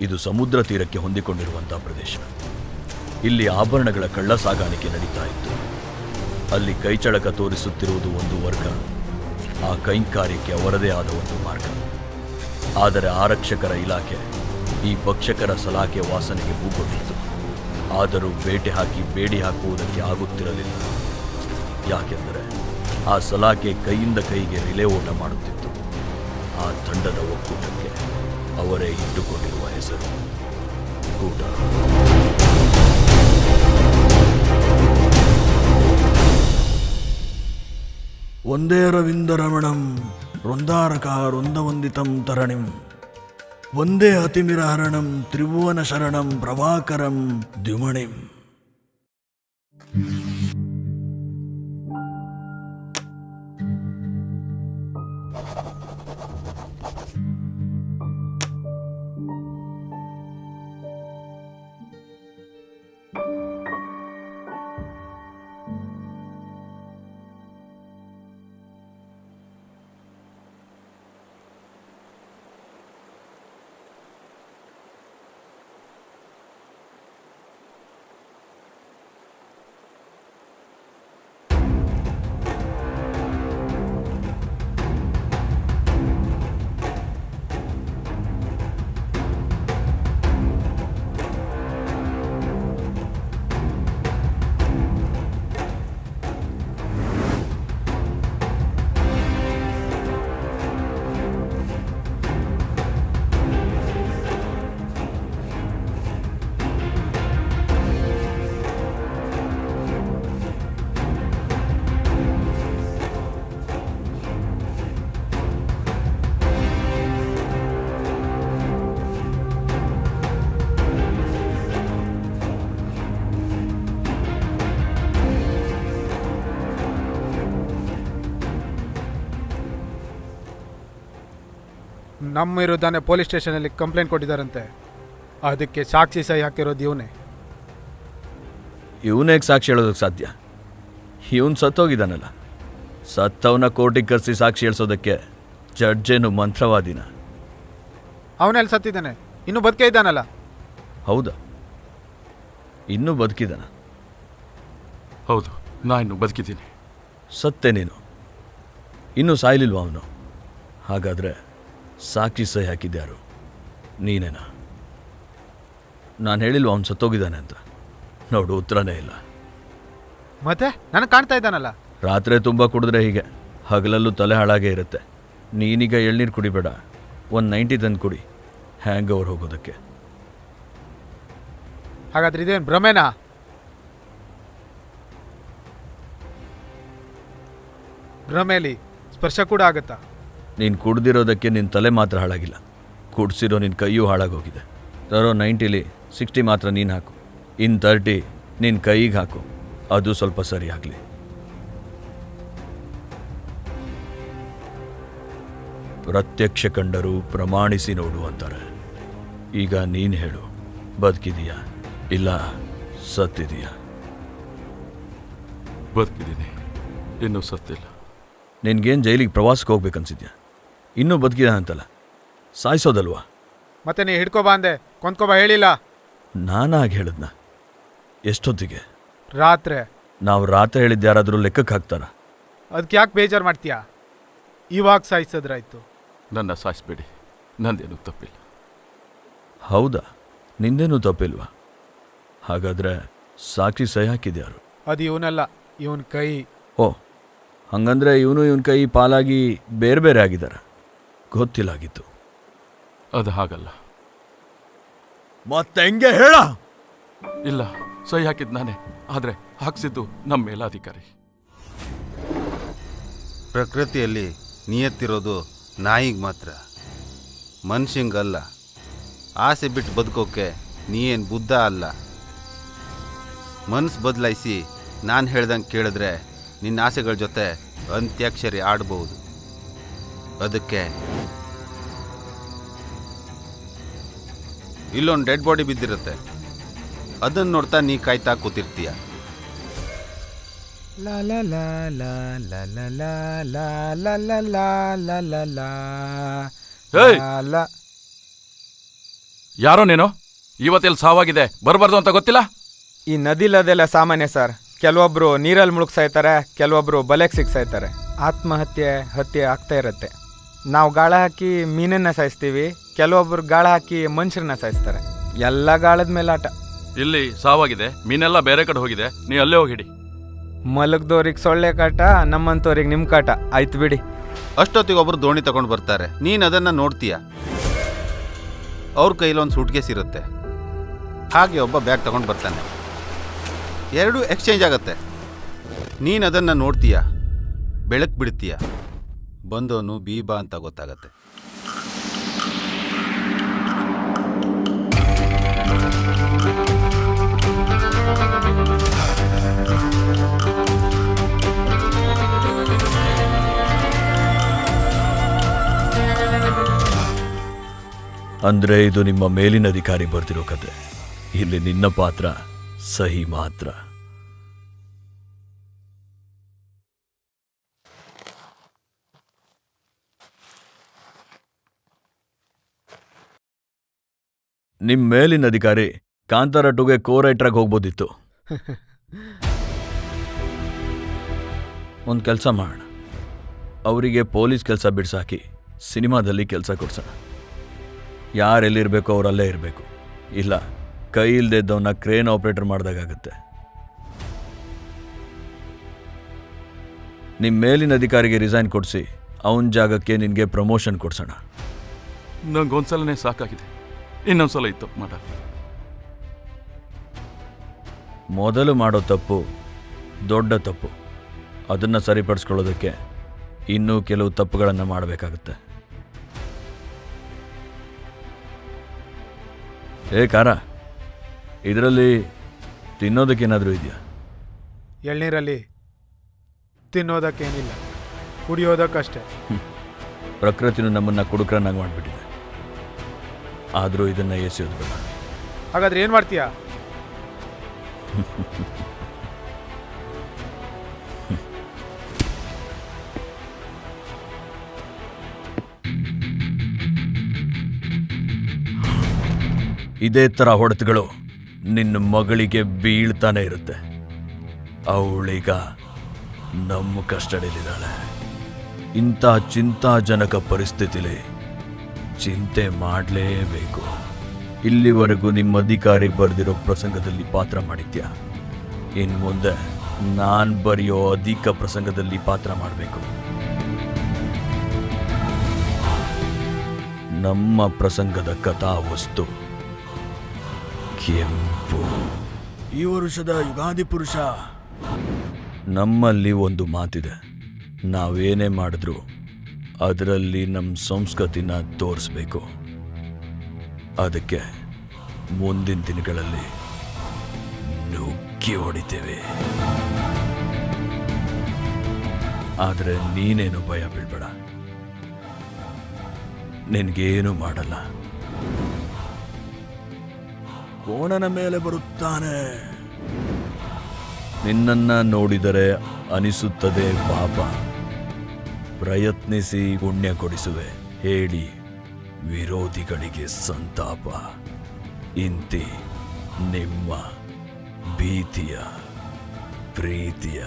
ಇದು ಸಮುದ್ರ ತೀರಕ್ಕೆ ಹೊಂದಿಕೊಂಡಿರುವಂಥ ಪ್ರದೇಶ. ಇಲ್ಲಿ ಆಭರಣಗಳ ಕಳ್ಳ ಸಾಗಾಣಿಕೆ ನಡೀತಾ ಇತ್ತು. ಅಲ್ಲಿ ಕೈಚಳಕ ತೋರಿಸುತ್ತಿರುವುದು ಒಂದು ವರ್ಗ. ಆ ಕೈಂಕಾರ್ಯಕ್ಕೆ ಅವರದೇ ಆದ ಒಂದು ಮಾರ್ಗ. ಆದರೆ ಆರಕ್ಷಕರ ಇಲಾಖೆ ಈ ಪಕ್ಷಕರ ಸಲಾಕೆ ವಾಸನೆಗೆ ಭೂಗೊಟ್ಟಿತ್ತು ಆದರೂ ಬೇಟೆ ಹಾಕಿ ಬೇಡಿ ಹಾಕುವುದಕ್ಕೆ ಆಗುತ್ತಿರಲಿಲ್ಲ. ಯಾಕೆಂದರೆ ಆ ಸಲಾಕೆ ಕೈಯಿಂದ ಕೈಗೆ ರಿಲೇ ಓಟ ಮಾಡುತ್ತಿತ್ತು. ಆ ತಂಡದ ಒಕ್ಕೂಟಕ್ಕೆ ಅವರೇ ಇಟ್ಟುಕೊಂಡಿರುವ ಹೆಸರು ಕೂಟ ಒಂದೇ ರವಿಂದ ರಮಣಂ ವೃಂದಾರಕ ವೃಂದವಂದಿತಂ ತರಣಿಂ ಒಂದೇ ಅತಿಮಿರಹರಣಂ ತ್ರಿಭುವನ ಶರಣಂ ಪ್ರಭಾಕರಂ ದ್ಯುಮಣಿಂ ನಮ್ಮ ವಿರುದ್ಧನೇ ಪೊಲೀಸ್ ಸ್ಟೇಷನಲ್ಲಿ ಕಂಪ್ಲೇಂಟ್ ಕೊಟ್ಟಿದ್ದಾರಂತೆ. ಅದಕ್ಕೆ ಸಾಕ್ಷಿ ಸಹಿ ಹಾಕಿರೋದು ಇವನೇ. ಇವನೇ ಸಾಕ್ಷಿ ಹೇಳೋದಕ್ಕೆ ಸಾಧ್ಯ? ಇವನು ಸತ್ತೋಗಿದ್ದಾನಲ್ಲ. ಸತ್ತವನ ಕೋರ್ಟಿಗೆ ಕರೆಸಿ ಸಾಕ್ಷಿ ಹೇಳಿಸೋದಕ್ಕೆ ಜಡ್ಜೇನು ಮಂತ್ರವಾದಿನ? ಅವನೆಲ್ಲಿ ಸತ್ತಿದ್ದಾನೆ? ಇನ್ನೂ ಬದುಕೇ ಇದ್ದಾನಲ್ಲ. ಹೌದಾ? ಇನ್ನೂ ಬದುಕಿದ್ದಾನ? ಹೌದು ನಾ ಇನ್ನು ಬದುಕಿದ್ದೀನಿ. ಸತ್ತೆ ನೀನು. ಇನ್ನೂ ಸಾಯ್ಲಿಲ್ವ ಅವನು? ಹಾಗಾದರೆ ಸಾಕ್ಷಿ ಸಹಿ ಹಾಕಿದ್ಯಾರು? ನೀನೇನಾ? ನಾನು ಹೇಳಿಲ್ವ ಅವ್ನು ಸತ್ತೋಗಿದ್ದಾನೆ ಅಂತ? ನೋಡು ಉತ್ತರನೇ ಇಲ್ಲ. ಮತ್ತೆ? ನನಗೆ ಕಾಣ್ತಾ ಇದ್ದಾನಲ್ಲ? ರಾತ್ರಿ ತುಂಬ ಕುಡಿದ್ರೆ ಹೀಗೆ. ಹಗಲಲ್ಲೂ ತಲೆ ಹಾಳಾಗೇ ಇರುತ್ತೆ. ನೀನೀಗ ಎಳ್ನೀರು ಕುಡಿಬೇಡ. ಒಂದು ನೈಂಟಿ ತಂದು ಕುಡಿ. ಹ್ಯಾಂಗ್ ಓವರ್ ಹೋಗೋದಕ್ಕೆ? ಹಾಗಾದ್ರೆ ಇದೇನು ಭ್ರಮೆನಾ? ಭ್ರಮೇಲಿ ಸ್ಪರ್ಶ ಕೂಡ ಆಗುತ್ತಾ? ನೀನು ಕುಡ್ದಿರೋದಕ್ಕೆ ನಿನ್ನ ತಲೆ ಮಾತ್ರ ಹಾಳಾಗಿಲ್ಲ. ಕುಡ್ಸಿರೋ ನಿನ್ನ ಕೈಯೂ ಹಾಳಾಗೋಗಿದೆ. ತರೋ ನೈಂಟಿಲಿ ಸಿಕ್ಸ್ಟಿ ಮಾತ್ರ ನೀನು ಹಾಕು. ಇನ್ ತರ್ಟಿ ನಿನ್ನ ಕೈಗೆ ಹಾಕು. ಅದು ಸ್ವಲ್ಪ ಸರಿ ಆಗಲಿ. ಪ್ರತ್ಯಕ್ಷ ಕಂಡರು ಪ್ರಮಾಣಿಸಿ ನೋಡು ಅಂತಾರೆ. ಈಗ ನೀನು ಹೇಳು. ಬದುಕಿದೀಯಾ? ಇಲ್ಲ ಸತ್ತಿದೀಯಾ? ಬದುಕಿದ್ದೀನಿ. ಇನ್ನೂ ಸತ್ತಿಲ್ಲ. ನಿನಗೇನು ಜೈಲಿಗೆ ಪ್ರವಾಸಕ್ಕೆ ಹೋಗ್ಬೇಕನ್ಸಿದ್ಯಾ ಇನ್ನೂ ಬದುಕಿದ ಅಂತಲ್ಲ. ಸಾಯಿಸೋದಲ್ವಾ? ಮತ್ತೆ ನೀ ಹಿಡ್ಕೊಬಾ ಅಂದೆ. ಕೊಂದ್ಕೊಬಾ ಹೇಳಿಲ್ಲ. ನಾನಾಗಿ ಹೇಳಿದ್ನ? ಎಷ್ಟೊತ್ತಿಗೆ? ರಾತ್ರಿ. ನಾವು ರಾತ್ರಿ ಹೇಳಿದ್ದು ಯಾರಾದರೂ ಲೆಕ್ಕಕ್ಕೆ ಹಾಕ್ತಾರ? ಅದಕ್ಕೆ ಯಾಕೆ ಬೇಜಾರು ಮಾಡ್ತೀಯಾ? ಇವಾಗ ಸಾಯಿಸಿದ್ರಾಯ್ತು. ನನ್ನ ಸಾಯಿಸ್ಬೇಡಿ. ನಂದೇನು ತಪ್ಪಿಲ್ಲ. ಹೌದಾ? ನಿಂದೇನೂ ತಪ್ಪಿಲ್ವಾ? ಹಾಗಾದ್ರೆ ಸಾಕ್ಷಿ ಸಹಿ ಹಾಕಿದ್ಯಾರು? ಅದು ಇವನಲ್ಲ ಇವನ್ ಕೈ. ಓ ಹಂಗಂದ್ರೆ ಇವನು ಇವನ್ ಕೈ ಪಾಲಾಗಿ ಬೇರೆ ಬೇರೆ ಆಗಿದ್ದಾರೆ? ಗೊತ್ತಿಲ್ಲಾಗಿತ್ತು ಅದು ಹಾಗಲ್ಲ. ಮತ್ತೆ ಹೆಂಗೆ ಹೇಳ? ಇಲ್ಲ ಸಹಿ ಹಾಕಿದ್ ನಾನೇ ಆದರೆ ಹಾಕ್ಸಿದ್ದು ನಮ್ಮ ಮೇಲಾಧಿಕಾರಿ. ಪ್ರಕೃತಿಯಲ್ಲಿ ನಿಯತ್ತಿರೋದು ನಾಯಿಗೆ ಮಾತ್ರ. ಮನುಷ್ಯಂಗಲ್ಲ ಆಸೆ ಬಿಟ್ಟು ಬದುಕೋಕೆ ನೀ ಏನು ಬುದ್ಧ ಅಲ್ಲ. ಮನಸ್ಸು ಬದಲಾಯಿಸಿ ನಾನು ಹೇಳ್ದಂಗೆ ಕೇಳಿದ್ರೆ ನಿನ್ನ ಆಸೆಗಳ ಜೊತೆ ಅಂತ್ಯಾಕ್ಷರಿ ಆಡ್ಬೋದು ಅದಕ್ಕೆ ಇಲ್ಲೊಂದು ಡೆಡ್ ಬಾಡಿ ಬಿದ್ದಿರುತ್ತೆ ಅದನ್ನು ನೋಡ್ತಾ ನೀ ಕಾಯ್ತಾ ಕೂತಿರ್ತೀಯ ಲಾ ಲಾ ಲಾ ಲಾ ಲಾ ಲಾ ಲಾ ಲಾ ಲಾ ಲಾ ಲಾ ಲಾ ಲಾ ಲಾ ಏಯ್! ಲಾ ಲಾ. ಯಾರೋ ನೀನು ಇವತ್ತೆಲ್ಲಿ ಸಾವಾಗಿದೆ ಬರಬಾರ್ದು ಅಂತ ಗೊತ್ತಿಲ್ಲ ಈ ನದಿಲದೆಲ್ಲ ಸಾಮಾನ್ಯ ಸರ್ ಕೆಲವೊಬ್ರು ನೀರಲ್ಲಿ ಮುಳುಗ್ ಇರ್ತಾರೆ ಕೆಲವೊಬ್ರು ಬಲೆಗೆ ಸಿಕ್ ಇರ್ತಾರೆ ಆತ್ಮಹತ್ಯೆ ಹತ್ಯೆ ಆಗ್ತಾ ಇರುತ್ತೆ ನಾವು ಗಾಳ ಹಾಕಿ ಮೀನನ್ನ ಸಾಯಿಸ್ತೀವಿ ಕೆಲವೊಬ್ರು ಗಾಳ ಹಾಕಿ ಮನುಷ್ಯರನ್ನ ಸಾಯಿಸ್ತಾರೆ. ಎಲ್ಲ ಗಾಳದ ಮೇಲೆ ಆಟ. ಇಲ್ಲಿ ಸಾವಾಗಿದೆ ಮೀನೆಲ್ಲ ಬೇರೆ ಕಡೆ ಹೋಗಿದೆ ನೀ ಅಲ್ಲೇ ಹೋಗಿಡಿ. ಮಲಗ್ದವ್ರಿಗೆ ಸೊಳ್ಳೆ ಕಾಟ ನಮ್ಮಂಥವ್ರಿಗೆ ನಿಮ್ಮ ಕಾಟ. ಆಯ್ತು ಬಿಡಿ. ಅಷ್ಟೊತ್ತಿಗೆ ಒಬ್ರು ದೋಣಿ ತಗೊಂಡು ಬರ್ತಾರೆ. ನೀನು ಅದನ್ನ ನೋಡ್ತೀಯ? ಅವ್ರ ಕೈಲಿ ಒಂದು ಸೂಟ್ ಕೇಸ್ ಇರುತ್ತೆ. ಹಾಗೆ ಒಬ್ಬ ಬ್ಯಾಗ್ ತಗೊಂಡು ಬರ್ತಾನೆ. ಎರಡೂ ಎಕ್ಸ್ಚೇಂಜ್ ಆಗುತ್ತೆ. ನೀನು ಅದನ್ನು ನೋಡ್ತೀಯ? ಬೆಳಕು ಬಿಡ್ತೀಯ? ಬಂದವನು ಬೀಬಾ ಅಂತ ಗೊತ್ತಾಗತ್ತೆ. ಅಂದ್ರೆ ಇದು ನಿಮ್ಮ ಮೇಲಿನ ಅಧಿಕಾರಿ ಬರ್ತಿರೋ ಕತೆ. ಇಲ್ಲಿ ನಿನ್ನ ಪಾತ್ರ ಸಹಿ ಮಾತ್ರ. ನಿಮ್ ಮೇಲಿನ ಅಧಿಕಾರಿ ಕಾಂತಾರ ಟುಗೆ ಹೋಗ್ಬೋದಿತ್ತು. ಒಂದು ಕೆಲಸ ಮಾಡೋಣ ಅವರಿಗೆ ಪೊಲೀಸ್ ಕೆಲಸ ಬಿಡ್ಸಾಕಿ ಸಿನಿಮಾದಲ್ಲಿ ಕೆಲಸ ಕೊಡ್ಸೋಣ. ಯಾರೆಲ್ಲಿರಬೇಕೋ ಅವರಲ್ಲೇ ಇರಬೇಕು. ಇಲ್ಲ ಕೈ ಇಲ್ಲದೆ ಇದ್ದವನ್ನ ಕ್ರೇನ್ ಆಪರೇಟರ್ ಮಾಡಿದಾಗತ್ತೆ ನಿಮ್ಮ ಮೇಲಿನ ಅಧಿಕಾರಿಗೆ ರಿಸೈನ್ ಕೊಡಿಸಿ ಅವನ ಜಾಗಕ್ಕೆ ನಿನಗೆ ಪ್ರಮೋಷನ್ ಕೊಡ್ಸೋಣ. ನಂಗೊಂದ್ಸಲನೇ ಸಾಕಾಗಿದೆ. ಇನ್ನೊಂದ್ಸಲ ಇತ್ತು ಮಾಡ ಮೊದಲು ಮಾಡೋ ತಪ್ಪು ದೊಡ್ಡ ತಪ್ಪು. ಅದನ್ನು ಸರಿಪಡಿಸ್ಕೊಳ್ಳೋದಕ್ಕೆ ಇನ್ನೂ ಕೆಲವು ತಪ್ಪುಗಳನ್ನು ಮಾಡಬೇಕಾಗುತ್ತೆ. ಏ ಕಾರ ಇದರಲ್ಲಿ ತಿನ್ನೋದಕ್ಕೇನಾದರೂ ಇದೆಯಾ? ಎಳ್ನೀರಲ್ಲಿ ತಿನ್ನೋದಕ್ಕೇನಿಲ್ಲ. ಕುಡಿಯೋದಕ್ಕಷ್ಟೇ. ಪ್ರಕೃತಿನೂ ನಮ್ಮನ್ನು ಕುಡುಕ್ರನ್ನಾಗಿ ಮಾಡಿಬಿಟ್ಟಿದೆ. ಆದರೂ ಇದನ್ನು ಎಸೆಯೋದು ಬೇಡ. ಹಾಗಾದ್ರೆ ಏನು ಮಾಡ್ತೀಯಾ? ಇದೇ ಥರ ಹೊಡೆತಗಳು ನಿನ್ನ ಮಗಳಿಗೆ ಬೀಳ್ತಾನೆ ಇರುತ್ತೆ. ಅವಳೀಗ ನಮ್ಮ ಕಸ್ಟಡಿಯಲ್ಲಿದ್ದಾಳೆ ಇಂಥ ಚಿಂತಾಜನಕ ಪರಿಸ್ಥಿತಿಲಿ ಚಿಂತೆ ಮಾಡಲೇಬೇಕು. ಇಲ್ಲಿವರೆಗೂ ನಿಮ್ಮ ಅಧಿಕಾರಿ ಬರೆದಿರೋ ಪ್ರಸಂಗದಲ್ಲಿ ಪಾತ್ರ ಮಾಡಿದ್ಯಾ? ಇನ್ನು ಮುಂದೆ ನಾನು ಬರೆಯೋ ಅಧಿಕ ಪ್ರಸಂಗದಲ್ಲಿ ಪಾತ್ರ ಮಾಡಬೇಕು. ನಮ್ಮ ಪ್ರಸಂಗದ ಕಥಾವಸ್ತು. ಕೆಂಪು. ಈ ವರುಷದ ಯುಗಾದಿ ಪುರುಷ. ನಮ್ಮಲ್ಲಿ ಒಂದು ಮಾತಿದೆ. ನಾವೇನೇ ಮಾಡಿದ್ರು ಅದರಲ್ಲಿ ನಮ್ಮ ಸಂಸ್ಕೃತಿನ ತೋರಿಸ್ಬೇಕು. ಅದಕ್ಕೆ ಮುಂದಿನ ದಿನಗಳಲ್ಲಿ ನುಗ್ಗಿ ಹೊಡಿತೇವೆ. ಆದರೆ ನೀನೇನು ಭಯ ಬೀಳ್ಬೇಡ. ನಿನಗೇನು ಮಾಡಲ್ಲ. ಕೋಣನ ಮೇಲೆ ಬರುತ್ತಾನೆ. ನಿನ್ನನ್ನ ನೋಡಿದರೆ ಅನಿಸುತ್ತದೆ ಪಾಪ. ಪ್ರಯತ್ನಿಸಿ ಪುಣ್ಯ ಕೊಡಿಸುವೆ, ಹೇಳಿ ವಿರೋಧಿಗಳಿಗೆ ಸಂತಾಪ. ಇಂತಿ ನಿಮ್ಮ ಭೀತಿಯ, ಪ್ರೀತಿಯ